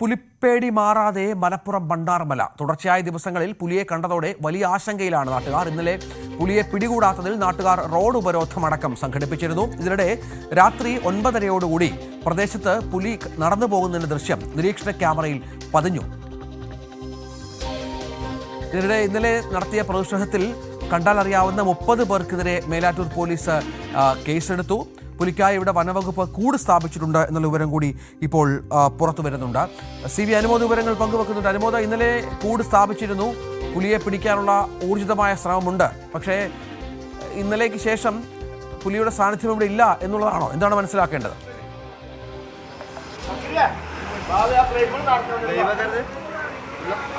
പുലിപ്പേടി മാറാതെ മലപ്പുറം ബണ്ടാർമല തുടർച്ചയായ ദിവസങ്ങളിൽ പുലിയെ കണ്ടതോടെ വലിയ ആശങ്കയിലാണ് നാട്ടുകാർ. ഇന്നലെ പുലിയെ പിടികൂടാത്തതിൽ നാട്ടുകാർ റോഡ് ഉപരോധമടക്കം സംഘടിപ്പിച്ചിരുന്നു. ഇതിനിടെ രാത്രി ഒൻപതരയോടുകൂടി പ്രദേശത്ത് പുലി നടന്നു പോകുന്നതിന്റെ ദൃശ്യം നിരീക്ഷണ ക്യാമറയിൽ പതിഞ്ഞു. ഇതിനിടെ ഇന്നലെ നടത്തിയ പ്രതിഷേധത്തിൽ കണ്ടാൽ അറിയാവുന്ന മുപ്പത് പേർക്കെതിരെ മേലാറ്റൂർ പോലീസ് കേസെടുത്തു. പുലിക്കായി ഇവിടെ വനവകുപ്പ് കൂട് സ്ഥാപിച്ചിട്ടുണ്ട് എന്നുള്ള വിവരം കൂടി ഇപ്പോൾ പുറത്തു വരുന്നുണ്ട്. സി വി അനുമോദ വിവരങ്ങൾ പങ്കുവെക്കുന്നുണ്ട്. അനുമോദ ഇന്നലെ കൂട് സ്ഥാപിച്ചിരുന്നു. പുലിയെ പിടിക്കാനുള്ള ഊർജിതമായ ശ്രമമുണ്ട്. പക്ഷേ ഇന്നലേക്ക് ശേഷം പുലിയുടെ സാന്നിധ്യം ഇവിടെ ഇല്ല എന്നുള്ളതാണോ? എന്താണ് മനസ്സിലാക്കേണ്ടത്?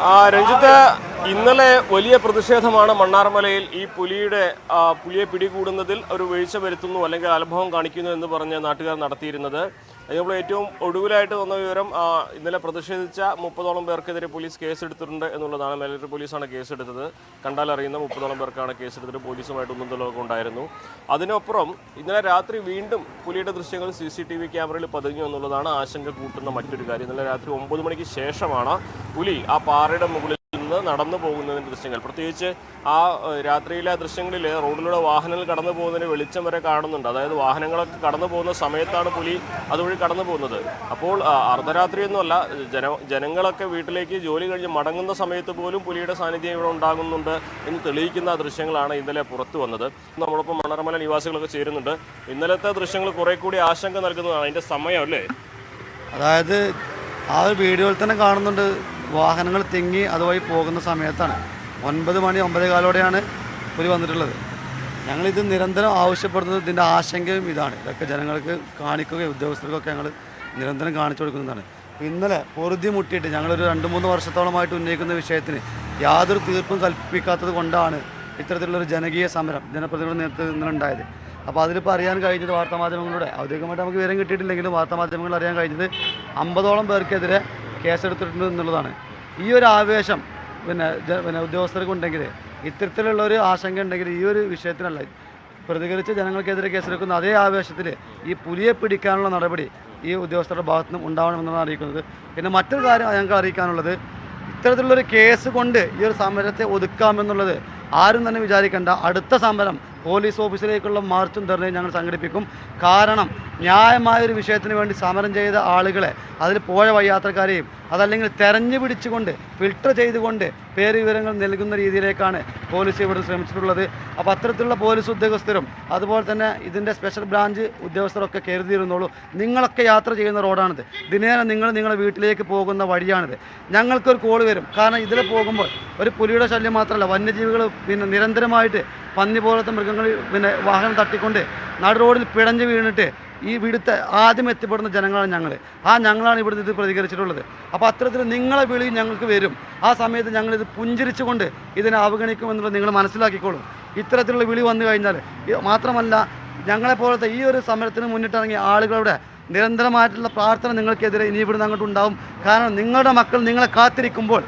ആ രഞ്ജിത്ത് ഇന്നലെ വലിയ പ്രതിഷേധമാണ് മണ്ണാർമലയിൽ ഈ പുലിയുടെ പുലിയെ പിടികൂടുന്നതിൽ ഒരു വീഴ്ച വരുത്തുന്നു അല്ലെങ്കിൽ അലംഭവം കാണിക്കുന്നു എന്ന് പറഞ്ഞ് നാട്ടുകാർ നടത്തിയിരുന്നത്. നമ്മൾ ഏറ്റവും ഒടുവിലായിട്ട് വന്ന വിവരം ഇന്നലെ പ്രതിഷേധിച്ച മുപ്പതോളം പേർക്കെതിരെ പോലീസ് കേസെടുത്തിട്ടുണ്ട് എന്നുള്ളതാണ്. മേലൂർ പോലീസാണ് കേസെടുത്തത്. കണ്ടാൽ അറിയുന്ന മുപ്പതോളം പേർക്കാണ് കേസെടുത്തിട്ട് പോലീസുമായിട്ട് ഒന്നും ഉണ്ടായിരുന്നു. അതിനപ്പുറം ഇന്നലെ രാത്രി വീണ്ടും പുലിയുടെ ദൃശ്യങ്ങൾ സി സി ടി വി ക്യാമറയിൽ പതിഞ്ഞു എന്നുള്ളതാണ് ആശങ്ക കൂട്ടുന്ന മറ്റൊരു കാര്യം. ഇന്നലെ രാത്രി ഒമ്പത് മണിക്ക് ശേഷമാണ് പുലി ആ പാറയുടെ മുകളിൽ നിന്ന് നടന്നു പോകുന്നതിന്റെ ദൃശ്യങ്ങൾ. പ്രത്യേകിച്ച് ആ രാത്രിയിലെ ദൃശ്യങ്ങളിൽ റോഡിലൂടെ വാഹനങ്ങൾ കടന്നു പോകുന്നതിന് വെളിച്ചം വരെ കാണുന്നുണ്ട്. അതായത് വാഹനങ്ങളൊക്കെ കടന്നു പോകുന്ന സമയത്താണ് പുലി അതുവഴി കടന്നു പോകുന്നത്. അപ്പോൾ അർദ്ധരാത്രിയൊന്നുമല്ല ജന ജനങ്ങളൊക്കെ വീട്ടിലേക്ക് ജോലി കഴിഞ്ഞ് മടങ്ങുന്ന സമയത്ത് പോലും പുലിയുടെ സാന്നിധ്യം ഇവിടെ ഉണ്ടാകുന്നുണ്ട് എന്ന് തെളിയിക്കുന്ന ദൃശ്യങ്ങളാണ് ഇന്നലെ പുറത്തു വന്നത്. നമ്മളൊപ്പം മണർമല നിവാസികളൊക്കെ ചേരുന്നുണ്ട്. ഇന്നലത്തെ ദൃശ്യങ്ങൾ കുറെ കൂടി ആശങ്ക നൽകുന്നതാണ് അതിന്റെ സമയം അല്ലേ? അതായത് ആ ഒരു വീഡിയോയിൽ തന്നെ കാണുന്നുണ്ട് വാഹനങ്ങൾ തിങ്ങി അതുവഴി പോകുന്ന സമയത്താണ്. ഒൻപത് മണി ഒമ്പത് കാലോടെയാണ് പുലി വന്നിട്ടുള്ളത്. ഞങ്ങളിത് നിരന്തരം ആവശ്യപ്പെടുന്നത് ഇതിന്റെ ആശങ്കയും ഇതാണ്. ഇതൊക്കെ ജനങ്ങൾക്ക് കാണിക്കുകയും ഉദ്യോഗസ്ഥർക്കൊക്കെ ഞങ്ങൾ നിരന്തരം കാണിച്ചു കൊടുക്കുന്നതാണ്. ഇന്നലെ പൊറുതി മുട്ടിയിട്ട് ഞങ്ങളൊരു രണ്ട് മൂന്ന് വർഷത്തോളമായിട്ട് ഉന്നയിക്കുന്ന വിഷയത്തിന് യാതൊരു തീർപ്പും കൽപ്പിക്കാത്തത് കൊണ്ടാണ് ഇത്തരത്തിലുള്ളൊരു ജനകീയ സമരം ജനപ്രതിനിധികളുടെ നേതൃത്വത്തിൽ ഇന്നലെ ഉണ്ടായത്. അപ്പോൾ അതിലിപ്പോൾ അറിയാൻ കഴിഞ്ഞത് വാർത്താമാധ്യമങ്ങളുടെ. ഔദ്യോഗികമായിട്ട് നമുക്ക് വിവരം കിട്ടിയിട്ടില്ലെങ്കിലും വാർത്താമാധ്യമങ്ങൾ അറിയാൻ കഴിഞ്ഞത് അമ്പതോളം പേർക്കെതിരെ കേസെടുത്തിട്ടുണ്ട് എന്നുള്ളതാണ്. ഈ ഒരു ആവേശം പിന്നെ പിന്നെ ഉദ്യോഗസ്ഥർക്കുണ്ടെങ്കിൽ ഇത്തരത്തിലുള്ള ഒരു ആശങ്ക ഉണ്ടെങ്കിൽ ഈ ഒരു വിഷയത്തിനല്ല പ്രതികരിച്ച് ജനങ്ങൾക്കെതിരെ കേസെടുക്കുന്ന അതേ ആവേശത്തിൽ ഈ പുലിയെ പിടിക്കാനുള്ള നടപടി ഈ ഉദ്യോഗസ്ഥരുടെ ഭാഗത്തു നിന്നും ഉണ്ടാവണമെന്നാണ് അറിയിക്കുന്നത്. പിന്നെ മറ്റൊരു കാര്യം ഞങ്ങൾക്ക് അറിയിക്കാനുള്ളത് ഇത്തരത്തിലുള്ളൊരു കേസ് കൊണ്ട് ഈ ഒരു സമരത്തെ ഒതുക്കാമെന്നുള്ളത് ആരും തന്നെ വിചാരിക്കേണ്ട. അടുത്ത സമരം പോലീസ് ഓഫീസിലേക്കുള്ള മാർച്ചും ധർണയും ഞങ്ങൾ സംഘടിപ്പിക്കും. കാരണം ന്യായമായ ഒരു വിഷയത്തിന് വേണ്ടി സമരം ചെയ്ത ആളുകളെ അതിൽ പോയ വയ്യാത്രക്കാരെയും അതല്ലെങ്കിൽ തെരഞ്ഞു പിടിച്ചുകൊണ്ട് ഫിൽട്ടർ ചെയ്തുകൊണ്ട് പേര് വിവരങ്ങൾ നൽകുന്ന രീതിയിലേക്കാണ് പോലീസ് ഇവിടെ ശ്രമിച്ചിട്ടുള്ളത്. അപ്പോൾ അത്തരത്തിലുള്ള പോലീസ് ഉദ്യോഗസ്ഥരും അതുപോലെ തന്നെ ഇതിന്റെ സ്പെഷ്യൽ ബ്രാഞ്ച് ഉദ്യോഗസ്ഥരൊക്കെ കരുതിയിരുന്നോളൂ നിങ്ങളൊക്കെ യാത്ര ചെയ്യുന്ന റോഡാണിത്. ദിനേന നിങ്ങൾ നിങ്ങളുടെ വീട്ടിലേക്ക് പോകുന്ന വഴിയാണിത്. ഞങ്ങൾക്കൊരു കോൾ വരും. കാരണം ഇതിൽ പോകുമ്പോൾ ഒരു പുലിയുടെ ശല്യം മാത്രമല്ല വന്യജീവികൾ പിന്നെ നിരന്തരമായിട്ട് പന്നി പോലത്തെ മൃഗങ്ങൾ പിന്നെ വാഹനം തട്ടിക്കൊണ്ട് നടു റോഡിൽ പിടഞ്ഞ് വീണിട്ട് ഈ ഇവിടുത്തെ ആദ്യം എത്തിപ്പെടുന്ന ജനങ്ങളാണ് ഞങ്ങൾ ആ ഞങ്ങളാണ് ഇവിടുന്ന് ഇത് പ്രതികരിച്ചിട്ടുള്ളത്. അപ്പോൾ അത്തരത്തിൽ നിങ്ങളെ വിളി ഞങ്ങൾക്ക് വരും. ആ സമയത്ത് ഞങ്ങളിത് പുഞ്ചിരിച്ചുകൊണ്ട് ഇതിനെ അവഗണിക്കുമെന്നുള്ളത് നിങ്ങൾ മനസ്സിലാക്കിക്കോളും. ഇത്തരത്തിലുള്ള വിളി വന്നു കഴിഞ്ഞാൽ മാത്രമല്ല ഞങ്ങളെപ്പോലത്തെ ഈ ഒരു സമരത്തിന് മുന്നിട്ടിറങ്ങിയ ആളുകളുടെ നിരന്തരമായിട്ടുള്ള പ്രാർത്ഥന നിങ്ങൾക്കെതിരെ ഇനി ഇവിടുന്ന് അങ്ങോട്ട് ഉണ്ടാവും. കാരണം നിങ്ങളുടെ മക്കൾ നിങ്ങളെ കാത്തിരിക്കുമ്പോൾ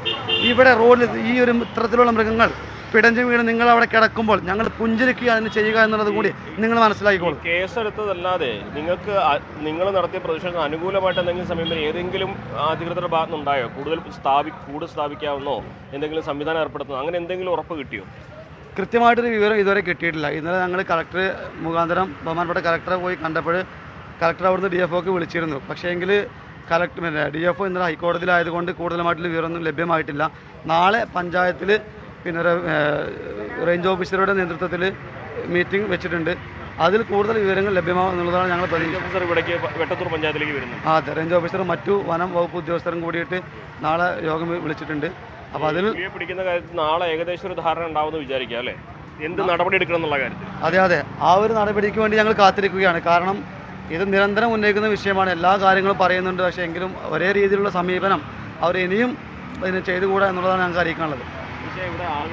ഇവിടെ റോഡിൽ ഈ ഒരു ഇത്തരത്തിലുള്ള മൃഗങ്ങൾ പിടഞ്ഞു വീണ് നിങ്ങൾ അവിടെ കിടക്കുമ്പോൾ ഞങ്ങൾ പുഞ്ചിരിക്കുക അതിന് ചെയ്യുക എന്നുള്ളത് കൂടി നിങ്ങൾ മനസ്സിലാക്കിക്കോളും. കേസെടുത്തതല്ലാതെ നിങ്ങൾക്ക് നിങ്ങൾ നടത്തിയ പ്രതിഷേധത്തിന് അനുകൂലമായിട്ട് എന്തെങ്കിലും സമീപനം ഏതെങ്കിലും അധികൃതരുടെ ഭാഗത്ത് ഉണ്ടായോ കൂടുതൽ സ്ഥാപി കൂടുതൽ സ്ഥാപിക്കാവുന്നോ? എന്തെങ്കിലും സംവിധാനം ഏർപ്പെടുത്തുന്നോ? അങ്ങനെ എന്തെങ്കിലും ഉറപ്പ് കിട്ടിയോ? കൃത്യമായിട്ടൊരു വിവരം ഇതുവരെ കിട്ടിയിട്ടില്ല. ഇന്നലെ ഞങ്ങൾ കളക്ടർ മുഖാന്തരം ബഹുമാനപ്പെട്ട കളക്ടറെ പോയി കണ്ടപ്പോൾ കളക്ടർ അവിടുന്ന് ഡി എഫ് ഒക്ക് വിളിച്ചിരുന്നു. പക്ഷേ എങ്കിൽ കളക്ടർ ഡി എഫ് ഒ ഇന്നലെ ഹൈക്കോടതിയിലായതുകൊണ്ട് കൂടുതലുമായിട്ടുള്ള വിവരമൊന്നും ലഭ്യമായിട്ടില്ല. നാളെ പഞ്ചായത്തിൽ പിന്നെ റേഞ്ച് ഓഫീസറുടെ നേതൃത്വത്തിൽ മീറ്റിംഗ് വെച്ചിട്ടുണ്ട്. അതിൽ കൂടുതൽ വിവരങ്ങൾ ലഭ്യമാകും എന്നുള്ളതാണ് ഞങ്ങൾ ഓഫീസർ ഇവിടേക്ക് വെട്ടത്തൂർ പഞ്ചായത്തിലേക്ക് ആ അതെ. റേഞ്ച് ഓഫീസർ മറ്റു വനം വകുപ്പ് ഉദ്യോഗസ്ഥരും കൂടിയിട്ട് നാളെ യോഗം വിളിച്ചിട്ടുണ്ട്. അപ്പോൾ അതിൽ പിടിക്കുന്ന കാര്യത്തിൽ നാളെ ഏകദേശം ഒരു ധാരണ ഉണ്ടാവുമെന്ന് വിചാരിക്കുക അല്ലേ? എന്ത് നടപടി എടുക്കണം എന്നുള്ള കാര്യത്തിൽ? അതെ അതെ. ആ ഒരു നടപടിക്ക് വേണ്ടി ഞങ്ങൾ കാത്തിരിക്കുകയാണ്. കാരണം ഇത് നിരന്തരം ഉന്നയിക്കുന്ന വിഷയമാണ്. എല്ലാ കാര്യങ്ങളും പറയുന്നുണ്ട്. പക്ഷേ എങ്കിലും ഒരേ രീതിയിലുള്ള സമീപനം അവർ ഇനിയും ഇതിന് ചെയ്തുകൂടാ എന്നുള്ളതാണ് ഞങ്ങൾക്ക് അറിയിക്കാനുള്ളത്. പക്ഷേ ഇവിടെ ആളുകൾ